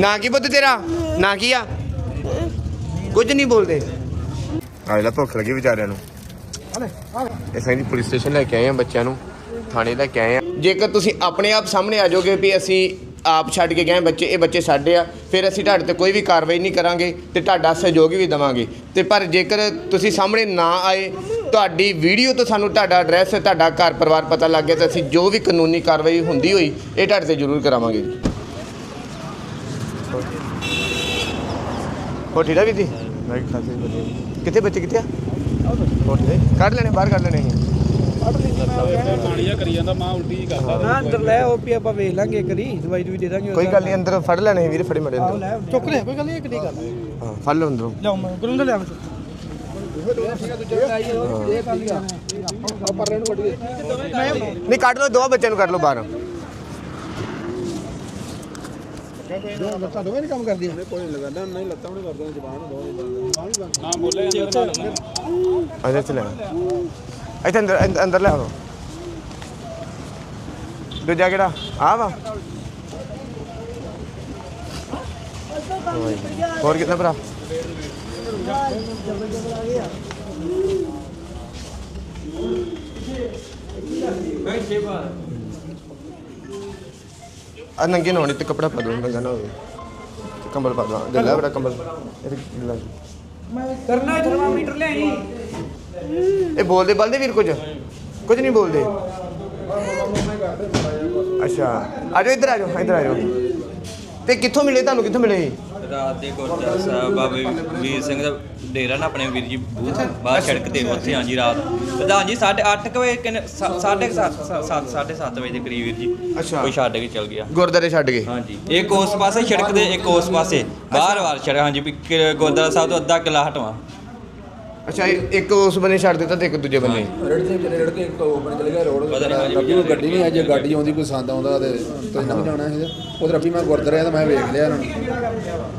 ਨਾ ਕੀ ਪੁੱਤ ਤੇਰਾ? ਨਾ ਕੀ ਆ? ਕੁਝ ਨਹੀਂ ਬੋਲਦੇ। ਆਹ ਲੈ ਭੁੱਖ ਲੱਗੀ ਵਿਚਾਰਿਆਂ ਨੂੰ। ਇਹ ਸਾਡੀ ਪੁਲਿਸ ਸਟੇਸ਼ਨ ਲੈ ਕੇ ਆਏ ਆ ਬੱਚਿਆਂ ਨੂੰ ਥਾਣੇ ਲੈ ਕੇ ਆਏ ਆ। ਜੇਕਰ ਤੁਸੀਂ ਆਪਣੇ ਆਪ ਸਾਹਮਣੇ ਆ ਜਾਓਗੇ ਵੀ ਅਸੀਂ ਆਪ ਛੱਡ ਕੇ ਗਏ ਬੱਚੇ ਇਹ ਬੱਚੇ ਸਾਡੇ ਆ ਫਿਰ ਅਸੀਂ ਤੁਹਾਡੇ ਤੇ ਕੋਈ ਵੀ ਕਾਰਵਾਈ ਨਹੀਂ ਕਰਾਂਗੇ ਤੇ ਤੁਹਾਡਾ ਸਹਿਯੋਗ ਵੀ ਦੇਵਾਂਗੇ। ਤੇ ਪਰ ਜੇਕਰ ਤੁਸੀਂ ਸਾਹਮਣੇ ਨਾ ਆਏ ਤੁਹਾਡੀ ਵੀਡੀਓ ਤੋਂ ਸਾਨੂੰ ਤੁਹਾਡਾ ਐਡਰੈਸ ਤੁਹਾਡਾ ਘਰ ਪਰਿਵਾਰ ਪਤਾ ਲੱਗ ਗਿਆ ਤਾਂ ਅਸੀਂ ਜੋ ਵੀ ਕਾਨੂੰਨੀ ਕਾਰਵਾਈ ਹੁੰਦੀ ਹੋਈ ਇਹ ਤੁਹਾਡੇ ਤੇ ਜ਼ਰੂਰ ਕਰਾਵਾਂਗੇ। ਹੋ ਠੀਕ ਆ ਵੀ ਜੀ? ਮੈਂ ਖਾਸੇ ਵਧੀਆ ਕਿੱਥੇ ਬੱਚੇ ਕਿੱਥੇ ਆ? ਹੋ ਠੀਕ ਕੱਢ ਲੈਣੇ ਬਾਹਰ ਕੱਢ ਲੈਣੇ ਅਸੀਂ। ਪਾਣੀ ਜਿਹਾ ਕਰੀ ਜਾਂਦਾ ਮਾਂ ਉਲਟੀ ਜੀ ਕਰਦਾ ਨਾ ਅੰਦਰ ਲੈ ਉਹ ਵੀ ਆਪਾਂ ਵੇਖ ਲਾਂਗੇ ਕਰੀ ਦਵਾਈ ਦੂਈ ਦੇ ਦਾਂਗੇ ਕੋਈ ਗੱਲ ਨਹੀਂ ਅੰਦਰ ਫੜ ਲੈਣੇ ਸੀ ਵੀਰੇ ਫੜੇ ਮੜੇ ਅੰਦਰ। ਲੈ ਚੁੱਕ ਲੈ ਕੋਈ ਗੱਲ ਨਹੀਂ ਕਿਹੜੀ ਗੱਲ। ਹਾਂ ਫੜ ਲਓ ਅੰਦਰੋਂ। ਲਿਆਓ ਮੈਂ ਗੁਰਿੰਦਰ ਲਿਆਓ ਨਹੀਂ ਕੱਢ ਲਓ ਦੋ ਬੱਚਿਆਂ ਨੂੰ ਕੱਢ ਲਓ ਬਾਹਰ। ਲੱਤਾਂ ਦੋਵੇਂ ਨਹੀਂ ਕੰਮ ਕਰਦੀਆਂ? ਨਾ ਬੋਲੇ ਅੰਦਰ ਅਜੇ ਚ ਲੈ ਇੱਥੇ ਅੰਦਰ ਅੰਦਰ- ਅੰਦਰ ਲੈ ਆਓ ਦੂਜਾ ਕਿਹੜਾ? ਆ ਵਾ। ਹੋਰ ਕਿੰਨਾ ਭਰਾ? ਆ ਨੰਗੇ ਨਾ ਹੋਣੀ ਤੇ ਕਪੜਾ ਪਾ ਦੋ ਨੰਗਾ ਨਾ ਹੋਵੇ। ਤੇ ਕੰਬਲ ਪਾ ਦੋ ਦੇ ਲੈ ਬੜਾ ਕੰਬਲ। ਇਹ ਤੇ ਲੈ। ਕਰਨਾ ਥਰਮਾਮੀਟਰ ਲਿਆਈ ਇਹ ਬੋਲਦੇ ਬਲਦੇ ਵੀਰ ਕੁਝ? ਕੁਝ ਨਹੀਂ ਬੋਲਦੇ। ਅੱਛਾ। ਆ ਜਾਓ ਇੱਧਰ ਆ ਜਾਓ ਇੱਧਰ ਆ ਜਾਓ। ਤੇ ਕਿੱਥੋਂ ਮਿਲੇ? ਤੁਹਾਨੂੰ ਕਿੱਥੋਂ ਮਿਲੇ ਰਾਤ ਦੇ ਗੁਰਦੁਆਰਾ ਸਾਹਿਬ ਬਾਬੇ ਵੀਰ ਸਿੰਘ ਦਾ ਡੇਰਾ ਨਾ ਆਪਣੇ ਵੀਰ ਜੀ ਬਾਹਰ ਸੜਕ ਤੇ ਉੱਥੇ ਹਾਂ ਜੀ ਰਾਤ ਪ੍ਰਧਾਨ ਜੀ 8:30 ਵਜੇ ਕਿੰਨੇ 7:30 7:30 ਵਜੇ ਦੇ ਕਰੀਬ ਵੀਰ ਜੀ। ਕੋਈ ਛੱਡ ਕੇ ਚਲ ਗਿਆ। ਗੁਰਦਾਰੇ ਛੱਡ ਗਏ। ਹਾਂਜੀ ਇੱਕ ਉਸ ਪਾਸੇ ਸੜਕ ਦੇ ਇੱਕ ਉਸ ਪਾਸੇ ਬਾਹਰ ਵਾਰ ਸੜਕ ਹਾਂਜੀ ਗੁਰਦੁਆਰਾ ਸਾਹਿਬ ਤੋਂ ਅੱਧਾ ਕਿਲਾ ਹਟਵਾ। ਅੱਛਾ ਇਹ- ਇੱਕ ਉਸ ਬੰਨੇ ਛੱਡ ਦਿੱਤਾ ਤੇ ਇੱਕ ਦੂਜੇ ਬੰਨੇ। ਰੜਦੇ ਚਲੇ ਰੜਕੇ ਇੱਕ ਬਣ ਚਲੇ ਗਿਆ ਰੋਡ ਪਤਾ ਨਹੀਂ ਰੱਬੀ ਨੂੰ ਗੱਡੀ ਨਹੀਂ ਅੱਜ ਗੱਡੀ ਆਉਂਦੀ ਕੋਈ ਸੰਦ ਆਉਂਦਾ ਤੇ ਤੁਸੀਂ ਨਹੀਂ ਜਾਣਾ ਸੀ ਉਹ ਰੱਬੀ ਮੈਂ ਗੁਰਦੁਆਰੇ ਆ ਤਾਂ ਮੈਂ ਵੇਖ ਲਿਆ ਇਹਨਾਂ ਨੂੰ।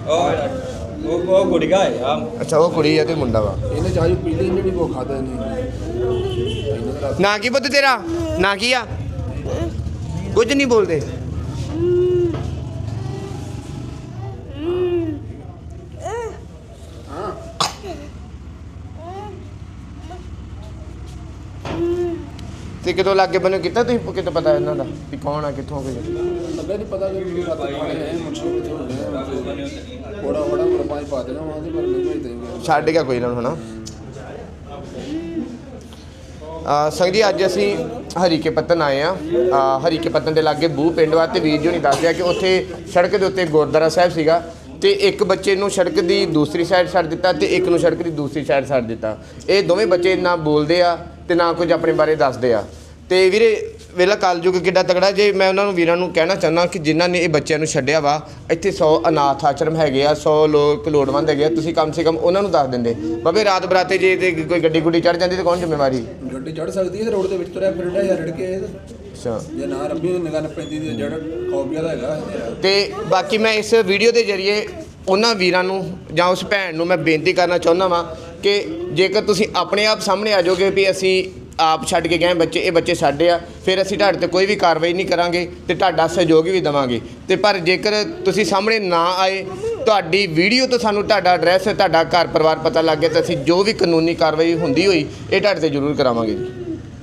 ਉਹ ਉਹ ਉਹ ਗੁੜੀਆ ਹੈ ਆ ਅੱਛਾ ਉਹ ਕੁੜੀ ਆ ਤੇ ਮੁੰਡਾ ਵਾ। ਇਹਨੇ ਚਾਹੀ ਪੀਲੀ ਇਹਨੇ ਵੀ ਕੋ ਖਾਦਾ ਨਹੀਂ। ਇਹਨੇ ਤਾਂ ਨਾ ਕੀ ਪੁੱਤ ਤੇਰਾ? ਨਾ ਕੀ ਆ? ਕੁਝ ਨਹੀਂ ਬੋਲਦੇ। ਤੇ ਕਿਤੋਂ ਲੱਗੇ ਬੰਨੇ ਕੀਤਾ ਤੁਸੀਂ? ਕਿਤੋਂ ਪਤਾ ਇਹਨਾਂ ਦਾ ਵੀ ਕੌਣ ਆ ਕਿੱਥੋਂ ਕੋਈ? ਲੱਗਾ ਨਹੀਂ ਪਤਾ ਕਿ ਵੀ ਰਾਤ ਪਾਣੇ ਹੈ ਮੁੰਡੇ ਕਿੱਥੇ ਬੜਾ ਬੜਾ ਪਰਪਾਈ ਪਾ ਦੇਣਾ ਉਹਨਾਂ ਦੇ ਪਰ ਨਹੀਂ ਭੇਜ ਦੇਂਗੇ ਛੱਡ ਗਿਆ ਕੋਈ ਨਾ ਹਨਾ? ਆ ਸੰਗ ਜੀ ਅੱਜ ਅਸੀਂ ਹਰੀਕੇ ਪੱਤਨ ਆਏ ਆ। ਹਰੀਕੇ ਪੱਤਨ ਦੇ ਲਾਗੇ ਬੂ ਪਿੰਡ ਵਾ ਤੇ ਵੀਰ ਜੀ ਨਹੀਂ ਦੱਸਦੇ ਆ ਕਿ ਉੱਥੇ ਸੜਕ ਦੇ ਉੱਤੇ ਗੁਰਦੁਆਰਾ ਸਾਹਿਬ ਸੀਗਾ ਤੇ ਇੱਕ ਬੱਚੇ ਨੂੰ ਸੜਕ ਦੀ ਦੂਸਰੀ ਸਾਈਡ ਛੱਡ ਦਿੱਤਾ ਤੇ ਇੱਕ ਨੂੰ ਸੜਕ ਦੀ ਦੂਸਰੀ ਸਾਈਡ ਛੱਡ ਦਿੱਤਾ। ਇਹ ਦੋਵੇਂ ਬੱਚੇ ਨਾ ਬੋਲਦੇ ਆ ਤੇ ਨਾ ਕੁਝ ਆਪਣੇ ਬਾਰੇ ਦੱਸਦੇ ਆ। ਤੇ ਵੀਰੇ ਵੇਲਾ ਕਲਯੁਗ ਕਿੱਡਾ ਤਗੜਾ ਜੇ ਮੈਂ ਉਹਨਾਂ ਨੂੰ ਵੀਰਾਂ ਨੂੰ ਕਹਿਣਾ ਚਾਹੁੰਦਾ ਕਿ ਜਿਨ੍ਹਾਂ ਨੇ ਇਹ ਬੱਚਿਆਂ ਨੂੰ ਛੱਡਿਆ ਵਾ ਇੱਥੇ 100 ਅਨਾਥ ਆਸ਼ਰਮ ਹੈਗੇ ਆ 100 ਲੋਕ ਲੋੜਵੰਦ ਹੈਗੇ ਆ ਤੁਸੀਂ ਕਮ ਸੇ ਕਮ ਉਹਨਾਂ ਨੂੰ ਦੱਸ ਦਿੰਦੇ। ਬਾਬੇ ਰਾਤ ਬਰਾਤੇ ਜੇ ਤੇ ਕੋਈ ਗੱਡੀ ਗੁੱਡੀ ਚੜ ਜਾਂਦੀ ਤੇ ਕੌਣ ਜ਼ਿੰਮੇਵਾਰੀ? ਗੱਡੀ ਚੜ ਸਕਦੀ ਹੈ ਰੋਡ ਦੇ ਵਿੱਚ ਤੁਰਿਆ ਫਿਰਦਾ ਰੜਕੇ ਅੱਛਾ। ਜੇ ਨਾ ਰੱਬੀ ਨੂੰ ਨਿਗਾਹ ਪੈਂਦੀ ਤੇ ਜਿਹੜਾ ਖੌਫੀਆ ਦਾ ਹੈਗਾ। ਤੇ ਬਾਕੀ ਮੈਂ ਇਸ ਵੀਡੀਓ ਦੇ ਜ਼ਰੀਏ ਉਹਨਾਂ ਵੀਰਾਂ ਨੂੰ ਜਾਂ ਉਸ ਭੈਣ ਨੂੰ ਮੈਂ ਬੇਨਤੀ ਕਰਨਾ ਚਾਹੁੰਦਾ ਵਾਂ ਕਿ ਜੇਕਰ ਤੁਸੀਂ ਆਪਣੇ ਆਪ ਸਾਹਮਣੇ ਆ ਜਾਓਗੇ ਵੀ ਅਸੀਂ ਆਪ ਛੱਡ ਕੇ ਗਏ, ਬੱਚੇ, ਇਹ ਬੱਚੇ ਸਾਡੇ ਆ। ਫਿਰ ਅਸੀਂ ਤੁਹਾਡੇ ਤੇ ਕੋਈ ਵੀ ਕਾਰਵਾਈ ਨਹੀਂ ਕਰਾਂਗੇ ਤੇ ਤੁਹਾਡਾ ਸਹਿਯੋਗ ਵੀ ਦੇਵਾਂਗੇ। ਤੇ ਪਰ ਜੇਕਰ ਤੁਸੀਂ ਸਾਹਮਣੇ ਨਾ ਆਏ, ਤੁਹਾਡੀ ਵੀਡੀਓ ਤੋਂ ਸਾਨੂੰ ਤੁਹਾਡਾ ਐਡਰੈਸ ਤੁਹਾਡਾ ਘਰ ਪਰਿਵਾਰ ਪਤਾ ਲੱਗ ਗਿਆ ਤਾਂ ਅਸੀਂ ਜੋ ਵੀ ਕਾਨੂੰਨੀ ਕਾਰਵਾਈ ਹੁੰਦੀ ਹੋਈ, ਇਹ ਤੁਹਾਡੇ ਤੇ ਜ਼ਰੂਰ ਕਰਾਵਾਂਗੇ ਜੀ।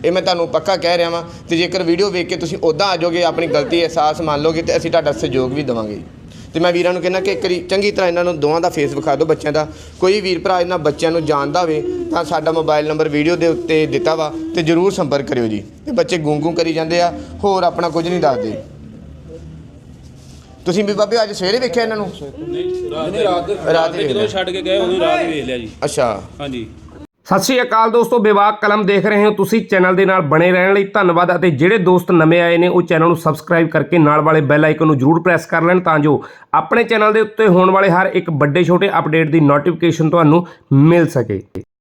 ਇਹ ਮੈਂ ਤੁਹਾਨੂੰ ਪੱਕਾ ਕਹਿ ਰਿਹਾ ਵਾਂ ਤੇ ਜੇਕਰ ਵੀਡੀਓ ਵੇਖ ਕੇ ਤੁਸੀਂ ਉਦਾਂ ਆ ਜਾਓਗੇ, ਆਪਣੀ ਗਲਤੀ, ਅਹਿਸਾਸ ਮੰਨ ਲਓਗੇ ਤੇ ਅਸੀਂ ਤੁਹਾਡਾ ਸਹਿਯੋਗ ਵੀ ਦੇਵਾਂਗੇ ਤੇ ਮੈਂ ਵੀਰਾਂ ਨੂੰ ਕਹਿੰਦਾ ਕਿ ਇੱਕ ਵਾਰੀ ਚੰਗੀ ਤਰ੍ਹਾਂ ਇਹਨਾਂ ਨੂੰ ਦੋਵਾਂ ਦਾ ਫੇਸ ਵਿਖਾ ਦਿਓ ਬੱਚਿਆਂ ਦਾ। ਕੋਈ ਵੀਰ ਭਰਾ ਇਹਨਾਂ ਬੱਚਿਆਂ ਨੂੰ ਜਾਣਦਾ ਹੋਵੇ ਤਾਂ ਸਾਡਾ ਮੋਬਾਈਲ ਨੰਬਰ ਵੀਡੀਓ ਦੇ ਉੱਤੇ ਦਿੱਤਾ ਵਾ ਤੇ ਜਰੂਰ ਸੰਪਰਕ ਕਰਿਓ ਜੀ। ਇਹ ਬੱਚੇ ਗੂੰਗੂ ਕਰੀ ਜਾਂਦੇ ਆ ਹੋਰ ਆਪਣਾ ਕੁਝ ਨਹੀਂ ਦੱਸਦੇ। ਤੁਸੀਂ ਵੀ ਬਾਬੇ ਅੱਜ ਸਵੇਰੇ ਵੇਖਿਆ ਇਹਨਾਂ ਨੂੰ? ਨਹੀਂ ਰਾਤ ਰਾਤ ਦੇ ਜਦੋਂ ਛੱਡ ਕੇ ਗਏ ਉਦੋਂ ਰਾਤ ਵੇਖ ਲਿਆ ਜੀ। ਅੱਛਾ। ਹਾਂਜੀ। ਸਤਿ ਸ਼੍ਰੀ ਅਕਾਲ ਦੋਸਤੋ ਵਿਵਾਕ ਕਲਮ ਦੇਖ ਰਹੇ ਹੋ ਤੁਸੀਂ, ਚੈਨਲ ਦੇ ਨਾਲ ਬਣੇ ਰਹਿਣ ਲਈ ਧੰਨਵਾਦ ਅਤੇ ਜਿਹੜੇ ਦੋਸਤ ਨਵੇਂ ਆਏ ਨੇ, ਉਹ ਚੈਨਲ ਨੂੰ ਸਬਸਕ੍ਰਾਈਬ ਕਰਕੇ ਨਾਲ ਵਾਲੇ ਬੈਲ ਆਈਕਨ ਨੂੰ ਜਰੂਰ ਪ੍ਰੈਸ ਕਰ ਲੈਣ ਤਾਂ ਜੋ ਆਪਣੇ ਚੈਨਲ ਦੇ ਉੱਤੇ ਹੋਣ ਵਾਲੇ ਹਰ ਇੱਕ ਵੱਡੇ ਛੋਟੇ ਅਪਡੇਟ ਦੀ ਨੋਟੀਫਿਕੇਸ਼ਨ ਤੁਹਾਨੂੰ ਮਿਲ ਸਕੇ।